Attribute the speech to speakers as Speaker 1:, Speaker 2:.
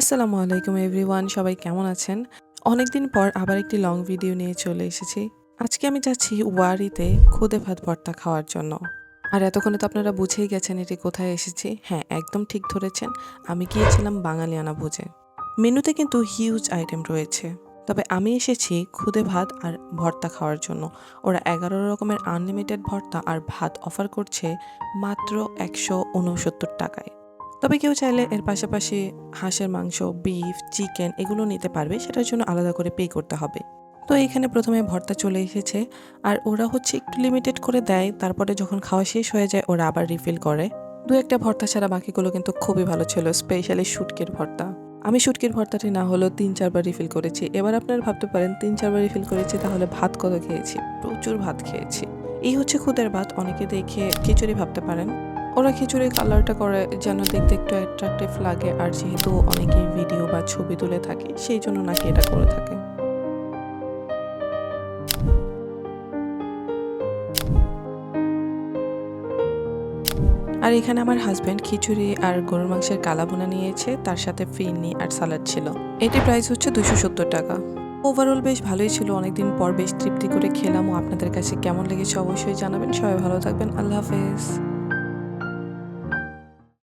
Speaker 1: আসসালামু আলাইকুম এভরিওয়ান, সবাই কেমন আছেন? অনেকদিন পর আবার একটি লং ভিডিও নিয়ে চলে এসেছি। আজকে আমি যাচ্ছি ওয়ারিতে খুদে ভাত ভর্তা খাওয়ার জন্য। আর এতক্ষণে তো আপনারা বুঝেই গেছেন এটি কোথায় এসেছি। হ্যাঁ একদম ঠিক ধরেছেন, আমি গিয়েছিলাম বাঙালিয়ানা ভোজে মেনুতে কিন্তু হিউজ আইটেম রয়েছে। তবে আমি এসেছি খুদে ভাত আর ভর্তা খাওয়ার জন্য। ওরা এগারো রকমের আনলিমিটেড ভর্তা আর ভাত অফার করছে মাত্র একশো উনসত্তর টাকায়। তবে কেউ চাইলে এর পাশাপাশি হাঁসের মাংস বিফ চিকেন এগুলো নিতে পারবে, সেটার জন্য আলাদা করে পে করতে হবে। তো এখানে প্রথমে ভর্তা চলে এসেছে, আর ওরা হচ্ছে একটু লিমিটেড করে দেয়, তারপরে যখন খাওয়া শেষ হয়ে যায়, ওরা আবার রিফিল করে। দু একটা ভর্তা ছাড়া বাকিগুলো কিন্তু খুবই ভালো ছিল স্পেশালি শুটকির ভর্তা। আমি শুটকির ভর্তাটি না হলেও তিন চারবার রিফিল করেছি। এবার আপনারা ভাবতে পারেন, তিন চারবার রিফিল করেছি, তাহলে ভাত কত খেয়েছি? প্রচুর ভাত খেয়েছি। এই হচ্ছে খুদের ভাত, অনেকে দেখে খিচুড়ি ভাবতে পারেন। ওরা খিচুড়ির কালারটা করে যেন দেখতে একটু অ্যাট্রাকটিভ লাগে, আর যেহেতু অনেকেই ভিডিও বা ছবি তুলে থাকে, সেই জন্য নাকি এটা করে থাকে। আর এখানে আমার হাজব্যান্ড খিচুড়ি আর গরুর মাংসের কালাবোনা নিয়েছে, তার সাথে ফিরনি আর সালাড ছিল। এটি প্রাইস হচ্ছে দুশো সত্তর টাকা। ওভারঅল বেশ ভালোই ছিল, অনেকদিন পর বেশ তৃপ্তি করে খেলাম। ও আপনাদের কাছে কেমন লেগেছে অবশ্যই জানাবেন। সবাই ভালো থাকবেন। আল্লাহ হাফেজ।